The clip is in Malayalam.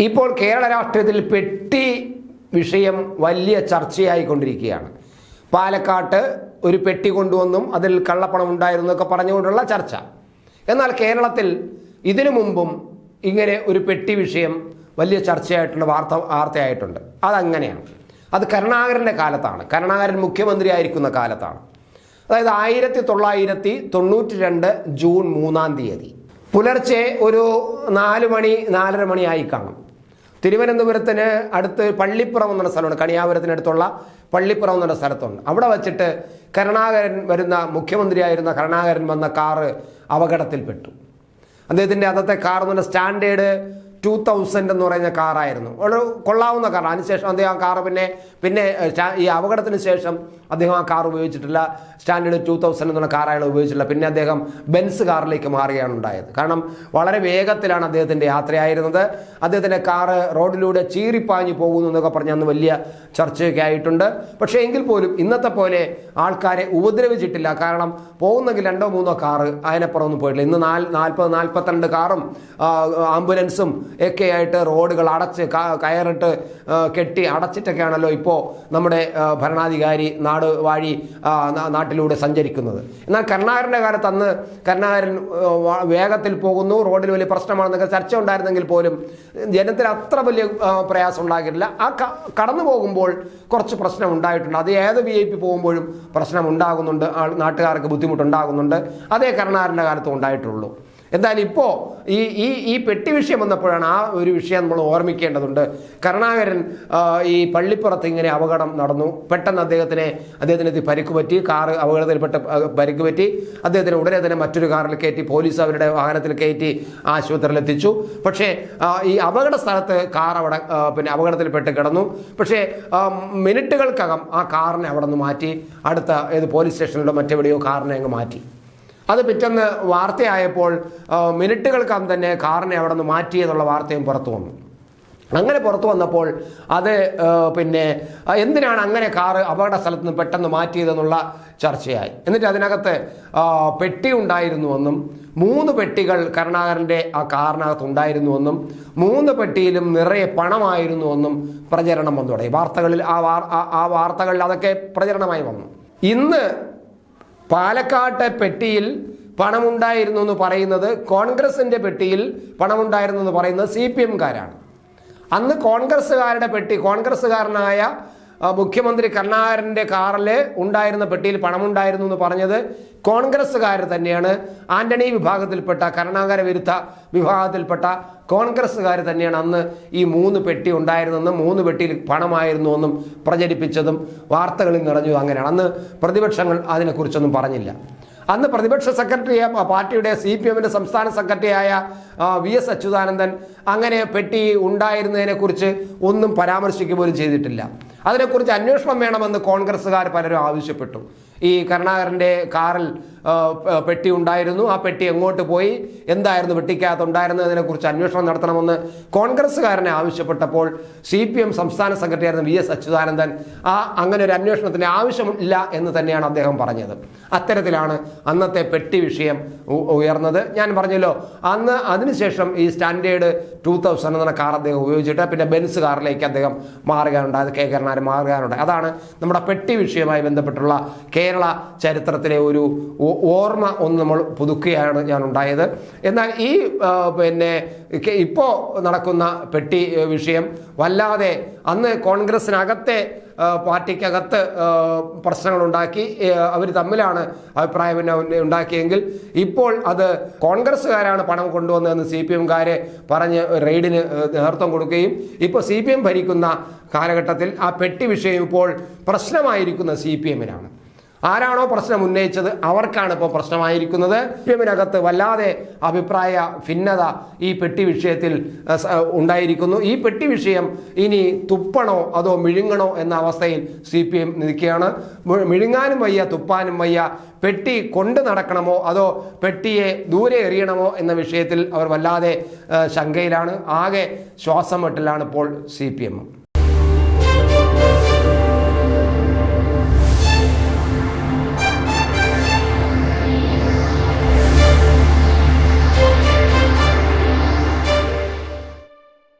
ഇപ്പോൾ കേരള രാഷ്ട്രീയത്തിൽ പെട്ടി വിഷയം വലിയ ചർച്ചയായിക്കൊണ്ടിരിക്കുകയാണ്. പാലക്കാട്ട് ഒരു പെട്ടി കൊണ്ടുവന്നും അതിൽ കള്ളപ്പണം ഉണ്ടായിരുന്നു എന്നൊക്കെ പറഞ്ഞുകൊണ്ടുള്ള ചർച്ച. എന്നാൽ കേരളത്തിൽ ഇതിനു മുമ്പും ഇങ്ങനെ ഒരു പെട്ടി വിഷയം വലിയ ചർച്ചയായിട്ടുള്ള വാർത്ത വാർത്തയായിട്ടുണ്ട്. അതങ്ങനെയാണ്. അത് കരുണാകരന്റെ കാലത്താണ്. കരുണാകരൻ മുഖ്യമന്ത്രി ആയിരിക്കുന്ന കാലത്താണ്. അതായത് ആയിരത്തി തൊള്ളായിരത്തി തൊണ്ണൂറ്റി രണ്ട് ജൂൺ മൂന്നാം തീയതി. പുലർച്ചെ ഒരു നാല് മണി നാലര മണിയായി കാണും. തിരുവനന്തപുരത്തിന് അടുത്ത് പള്ളിപ്പുറം എന്നുള്ള സ്ഥലമുണ്ട്. കണിയാപുരത്തിനടുത്തുള്ള പള്ളിപ്പുറം എന്നുള്ള സ്ഥലത്തുണ്ട്. അവിടെ വച്ചിട്ട് കരുണാകരൻ വരുന്ന മുഖ്യമന്ത്രിയായിരുന്ന കരുണാകരൻ വന്ന കാറ് അപകടത്തിൽപ്പെട്ടു. അദ്ദേഹത്തിന്റെ അന്നത്തെ കാർ എന്ന് സ്റ്റാൻഡേർഡ് ടൂ തൗസൻഡ് എന്ന് പറയുന്ന കാറായിരുന്നു ഒരു കൊള്ളാവുന്ന കാർ അതിനുശേഷം അദ്ദേഹം ആ കാർ പിന്നെ പിന്നെ ഈ അപകടത്തിന് ശേഷം അദ്ദേഹം ആ കാർ ഉപയോഗിച്ചിട്ടില്ല. സ്റ്റാൻഡേർഡ് ടു തൗസൻഡ് എന്നുള്ള കാർ അയാൾ ഉപയോഗിച്ചിട്ടില്ല. പിന്നെ അദ്ദേഹം ബെൻസ് കാറിലേക്ക് മാറുകയാണ് ഉണ്ടായത്. കാരണം വളരെ വേഗത്തിലാണ് അദ്ദേഹത്തിന്റെ യാത്രയായിരുന്നത്. അദ്ദേഹത്തിന്റെ കാറ് റോഡിലൂടെ ചീറിപ്പാഞ്ഞു പോകുന്നു എന്നൊക്കെ പറഞ്ഞ് അന്ന് വലിയ ചർച്ചയൊക്കെ ആയിട്ടുണ്ട്. പക്ഷേ എങ്കിൽ പോലും ഇന്നത്തെ പോലെ ആൾക്കാരെ ഉപദ്രവിച്ചിട്ടില്ല. കാരണം പോകുന്നെങ്കിൽ രണ്ടോ മൂന്നോ കാറ് അതിനപ്പുറം ഒന്നും പോയിട്ടില്ല. ഇന്ന് നാല് നാൽപ്പത് നാൽപ്പത്തിരണ്ട് കാറും ആംബുലൻസും ഒക്കെ ആയിട്ട് റോഡുകൾ അടച്ച് കയറിട്ട് കെട്ടി അടച്ചിട്ടൊക്കെയാണല്ലോ ഇപ്പോൾ നമ്മുടെ ഭരണാധികാരി നാട് വാഴി നാട്ടിലൂടെ സഞ്ചരിക്കുന്നത്. എന്നാൽ കരുണാകരന്റെ കാലത്ത് അന്ന് കരുണാകരൻ വേഗത്തിൽ പോകുന്നു. റോഡിൽ വലിയ പ്രശ്നമാണെന്നൊക്കെ ചർച്ച ഉണ്ടായിരുന്നെങ്കിൽ പോലും ജനത്തിന് അത്ര വലിയ പ്രയാസം ഉണ്ടാകില്ല. ആ കടന്നു പോകുമ്പോൾ കുറച്ച് പ്രശ്നം ഉണ്ടായിട്ടുണ്ട്. അത് ഏത് വി ഐ പി പോകുമ്പോഴും പ്രശ്നം ഉണ്ടാകുന്നുണ്ട്. നാട്ടുകാർക്ക് ബുദ്ധിമുട്ടുണ്ടാകുന്നുണ്ട്. അതേ കരുണാകരന്റെ കാലത്തും ഉണ്ടായിട്ടുള്ളൂ. എന്തായാലും ഇപ്പോൾ ഈ ഈ ഈ പെട്ടി വിഷയം വന്നപ്പോഴാണ് ആ ഒരു വിഷയം നമ്മൾ ഓർമ്മിക്കേണ്ടതുണ്ട്. കരുണാകരൻ ഈ പള്ളിപ്പുറത്ത് ഇങ്ങനെ അപകടം നടന്നു. പെട്ടെന്ന് അദ്ദേഹത്തിനെ അദ്ദേഹത്തിന് പരിക്ക് പറ്റി കാറ് അപകടത്തിൽപ്പെട്ട് പരിക്ക് പറ്റി അദ്ദേഹത്തിന് ഉടനെ തന്നെ മറ്റൊരു കാറിൽ കയറ്റി പോലീസ് അവരുടെ വാഹനത്തിൽ കയറ്റി ആശുപത്രിയിൽ എത്തിച്ചു പക്ഷേ ഈ അപകട സ്ഥലത്ത് കാർ അവിടെ പിന്നെ അപകടത്തിൽപ്പെട്ട് കിടന്നു. പക്ഷേ മിനിറ്റുകൾക്കകം ആ കാറിനെ അവിടെ നിന്ന് മാറ്റി. അടുത്ത ഏത് പോലീസ് സ്റ്റേഷനിലോ മറ്റെവിടെയോ കാറിനെ അങ്ങ് മാറ്റി. അത് പിറ്റെന്ന് വാർത്തയായപ്പോൾ മിനിറ്റുകൾക്കകം തന്നെ കാറിനെ അവിടെ നിന്ന് മാറ്റി എന്നുള്ള വാർത്തയും പുറത്തു വന്നു. അങ്ങനെ പുറത്തു വന്നപ്പോൾ അത് പിന്നെ എന്തിനാണ് അങ്ങനെ കാറ് അപകട സ്ഥലത്ത് നിന്ന് പെട്ടെന്ന് മാറ്റിയതെന്നുള്ള ചർച്ചയായി. എന്നിട്ട് അതിനകത്ത് പെട്ടി ഉണ്ടായിരുന്നുവെന്നും മൂന്ന് പെട്ടികൾ കരുണാകരന്റെ ആ കാറിനകത്ത് ഉണ്ടായിരുന്നുവെന്നും മൂന്ന് പെട്ടിയിലും നിറയെ പണമായിരുന്നുവെന്നും പ്രചരണം വന്നു തുടങ്ങി. വാർത്തകളിൽ ആ വാർ- ആ വാർത്തകളിൽ അതൊക്കെ പ്രചരണമായി വന്നു. ഇന്ന് പാലക്കാട്ടെ പെട്ടിയിൽ പണമുണ്ടായിരുന്നു എന്ന് പറയുന്നത് കോൺഗ്രസിന്റെ പെട്ടിയിൽ പണമുണ്ടായിരുന്നു എന്ന് പറയുന്നത് സി പി എംകാരാണ്. അന്ന് കോൺഗ്രസ്സുകാരുടെ പെട്ടി കോൺഗ്രസ്സുകാരനായ മുഖ്യമന്ത്രി കരുണാകരന്റെ കാറിൽ ഉണ്ടായിരുന്ന പെട്ടിയിൽ പണമുണ്ടായിരുന്നു എന്ന് പറഞ്ഞത് കോൺഗ്രസ്സുകാർ തന്നെയാണ്. ആന്റണി വിഭാഗത്തിൽപ്പെട്ട കരുണാകര വിരുദ്ധ വിഭാഗത്തിൽപ്പെട്ട കോൺഗ്രസ്സുകാർ തന്നെയാണ് അന്ന് ഈ മൂന്ന് പെട്ടി ഉണ്ടായിരുന്നെന്നും മൂന്ന് പെട്ടിയിൽ പണമായിരുന്നു എന്നും പ്രചരിപ്പിച്ചതും വാർത്തകളിൽ നിറഞ്ഞു അങ്ങനെയാണ്. അന്ന് പ്രതിപക്ഷങ്ങൾ അതിനെക്കുറിച്ചൊന്നും പറഞ്ഞില്ല. അന്ന് പ്രതിപക്ഷ സെക്രട്ടറി പാർട്ടിയുടെ സി പി എമ്മിന്റെ സംസ്ഥാന സെക്രട്ടറിയായ വി എസ് അച്യുതാനന്ദൻ അങ്ങനെ പെട്ടി ഉണ്ടായിരുന്നതിനെക്കുറിച്ച് ഒന്നും പരാമർശിക്കുക പോലും ചെയ്തിട്ടില്ല. അതിനെക്കുറിച്ച് അന്വേഷണം വേണമെന്ന് കോൺഗ്രസ്സുകാർ പലരും ആവശ്യപ്പെട്ടു. ഈ കരുണാകരന്റെ കാറിൽ പെട്ടി ഉണ്ടായിരുന്നു. ആ പെട്ടി എങ്ങോട്ട് പോയി? എന്തായിരുന്നു പെട്ടിക്കകത്ത് ഉണ്ടായിരുന്നതിനെക്കുറിച്ച് അന്വേഷണം നടത്തണമെന്ന് കോൺഗ്രസ്സുകാരനെ ആവശ്യപ്പെട്ടപ്പോൾ സി പി എം സംസ്ഥാന സെക്രട്ടറി ആയിരുന്ന വി എസ് അച്യുതാനന്ദൻ ആ അങ്ങനെ ഒരു അന്വേഷണത്തിന് ആവശ്യമില്ല എന്ന് തന്നെയാണ് അദ്ദേഹം പറഞ്ഞത്. അത്തരത്തിലാണ് അന്നത്തെ പെട്ടി വിഷയം ഉയർന്നത്. ഞാൻ പറഞ്ഞല്ലോ അന്ന് അതിനുശേഷം ഈ സ്റ്റാൻഡേർഡ് ടൂ തൗസൻഡ് എന്ന കാർ അദ്ദേഹം ഉപയോഗിച്ചിട്ട് പിന്നെ ബെൻസ് കാറിലേക്ക് അദ്ദേഹം മാറുകയാണുണ്ടായത് കെ കരുണാകരൻ മാറുകയാണുണ്ടായത് അതാണ് നമ്മുടെ പെട്ടി വിഷയവുമായി ബന്ധപ്പെട്ടുള്ള കേരള ചരിത്രത്തിലെ ഒരു ഓർമ്മ ഒന്ന് നമ്മൾ പുതുക്കുകയാണ് ഞാൻ ഉണ്ടായത് എന്നാൽ ഈ പിന്നെ ഇപ്പോൾ നടക്കുന്ന പെട്ടി വിഷയം വല്ലാതെ അന്ന് കോൺഗ്രസിനകത്തെ പാർട്ടിക്കകത്ത് പ്രശ്നങ്ങൾ പ്രശ്നങ്ങളുണ്ടാക്കി അവർ തമ്മിലാണ് അഭിപ്രായം ഉണ്ടാക്കിയെങ്കിൽ ഇപ്പോൾ അത് കോൺഗ്രസ്സുകാരാണ് പണം കൊണ്ടുവന്നതെന്ന് സി പി എംകാരെ പറഞ്ഞ് റെയ്ഡിന് നേതൃത്വം കൊടുക്കുകയും ഇപ്പോൾ സി പി എം ഭരിക്കുന്ന കാലഘട്ടത്തിൽ ആ പെട്ടി വിഷയം ഇപ്പോൾ പ്രശ്നമായിരിക്കുന്ന സി പി എമ്മിനാണ്. ആരാണോ പ്രശ്നം ഉന്നയിച്ചത് അവർക്കാണ് ഇപ്പോൾ പ്രശ്നമായിരിക്കുന്നത്. എമ്മിനകത്ത് വല്ലാതെ അഭിപ്രായ ഭിന്നത ഈ പെട്ടി വിഷയത്തിൽ ഉണ്ടായിരിക്കുന്നു. ഈ പെട്ടി വിഷയം ഇനി തുപ്പണോ അതോ മിഴുങ്ങണോ എന്ന അവസ്ഥയിൽ സി പി എം നിൽക്കുകയാണ് മിഴുങ്ങാനും വയ്യ തുപ്പാനും വയ്യ പെട്ടി കൊണ്ട് നടക്കണമോ അതോ പെട്ടിയെ ദൂരെ എറിയണമോ എന്ന വിഷയത്തിൽ അവർ വല്ലാതെ ശങ്കയിലാണ്. ആകെ ശ്വാസം ഇപ്പോൾ സി പി എം